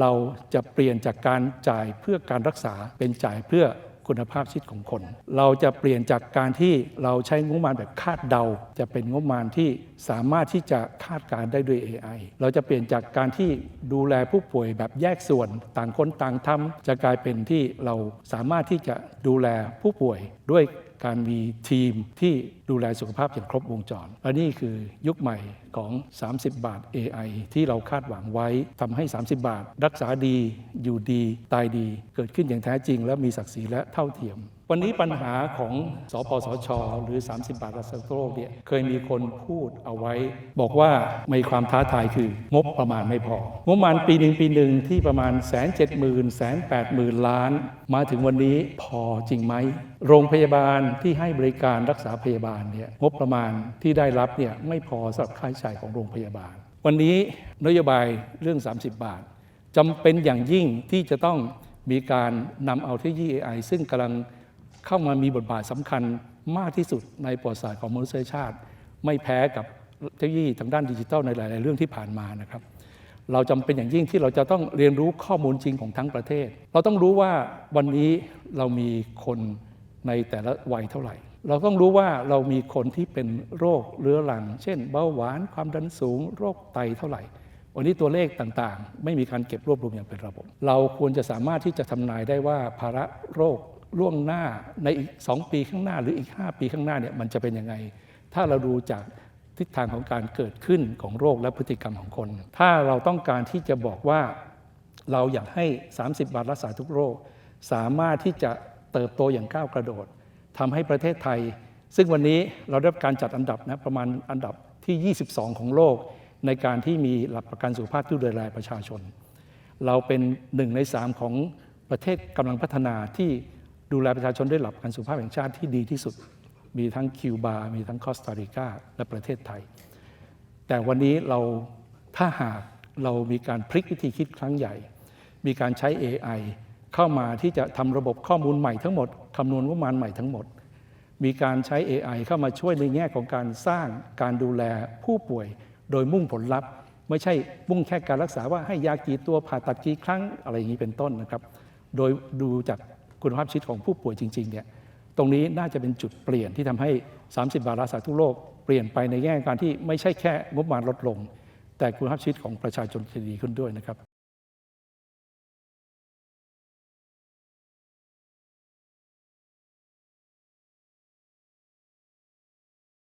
เราจะเปลี่ยนจากการจ่ายเพื่อการรักษาเป็นจ่ายเพื่อคุณภาพชีวิตของคน เราจะเปลี่ยนจากการที่เราใช้งบประมาณแบบคาดเดา จะเป็นงบประมาณที่สามารถที่จะคาดการได้ด้วย AI เราจะเปลี่ยนจากการที่ดูแลผู้ป่วยแบบแยกส่วนต่างคนต่างทำจะกลายเป็นที่เราสามารถที่จะดูแลผู้ป่วยด้วย การมีทีมที่ดูแลสุขภาพอย่างครบวงจร และนี่คือยุคใหม่ของ 30 บาท AI ที่เราคาดหวังไว้ทำให้ 30 บาท รักษาดี อยู่ดี ตายดี เกิดขึ้นอย่างแท้จริง และมีศักดิ์ศรีและเท่าเทียม วันนี้ปัญหาของสปสช หรือ 30 บาทรักษาโรคเนี่ยเคยมีคนพูดเอาไว้ บอกว่ามีความท้าทายคืองบประมาณไม่พองบประมาณปีหนึ่งปีหนึ่งที่ประมาณแสนเจ็ดหมื่นแสนแปดหมื่นล้าน มาถึงวันนี้พอจริงไหม โรงพยาบาลที่ให้บริการรักษาพยาบาลเนี่ยงบประมาณที่ได้รับเนี่ยไม่พอสำหรับค่าใช้จ่ายของโรงพยาบาล วันนี้นโยบายเรื่อง 30 บาทจำเป็นอย่างยิ่งที่จะต้องมีการนำเอาเทคโนโลยี AI ซึ่งกำลัง เข้ามามีบทบาทสำคัญมากที่สุดในประวัติศาสตร์ของมนุษยชาติ ไม่แพ้กับเทคโนโลยีทางด้านดิจิทัลในหลาย ๆ เรื่องที่ผ่านมานะครับ เราจำเป็นอย่างยิ่งที่เราจะต้องเรียนรู้ข้อมูลจริงของทั้งประเทศ เราต้องรู้ว่าวันนี้เรามีคนในแต่ละวัยเท่าไหร่ เราต้องรู้ว่าเรามีคนที่เป็นโรคเรื้อรัง เช่น เบาหวานความดันสูง โรคไตเท่าไหร่ วันนี้ตัวเลขต่าง ๆ ไม่มีการเก็บรวบรวมอย่างเป็นระบบ เราควรจะสามารถที่จะทำนายได้ว่าภาระโรค ล่วงหน้าในอีก 2 ปีข้างหน้าหรืออีก 5 ปีข้างหน้าเนี่ยมันจะเป็นยังไง ถ้าเราดูจากทิศทางของการเกิดขึ้นของโรคและพฤติกรรมของคน ถ้าเราต้องการที่จะบอกว่าเราอยากให้ 30 บาทรักษาทุกโรค สามารถที่จะเติบโตอย่างก้าวกระโดดทำให้ประเทศไทย ซึ่งวันนี้เราได้การจัดอันดับนะประมาณอันดับที่ 22 ของโลก ในการที่มีหลักประกันสุขภาพที่ดูแลประชาชน เราเป็นหนึ่งในสามของประเทศกำลังพัฒนาที่ ดูแลประชาชนด้วยหลักประกันสุขภาพแห่งชาติที่ดีที่สุด มีทั้งคิวบา มีทั้งคอสตาริกาและประเทศไทย แต่วันนี้เราถ้าหากเรามีการพลิกวิธีคิดครั้งใหญ่ มีการใช้ AI เข้ามาที่จะทำระบบข้อมูลใหม่ทั้งหมดคำนวณงบประมาณใหม่ทั้งหมด มีการใช้ AI เข้ามาช่วยในแง่ของการสร้างการดูแลผู้ป่วย โดยมุ่งผลลัพธ์ ไม่ใช่มุ่งแค่การรักษาว่าให้ยากี่ตัวผ่าตัดกี่ครั้งอะไรอย่างนี้เป็นต้นนะครับ โดยดูจาก คุณภาพชีวิตของผู้ป่วยจริงๆเนี่ยตรงนี้น่าจะเป็นจุดเปลี่ยนที่ทำให้ 30 บาทรักษาทุกโรคเปลี่ยนไปในแง่การที่ไม่ใช่แค่งบประมาณลดลง แต่คุณภาพชีวิตของประชาชนจะดีขึ้นด้วยนะครับ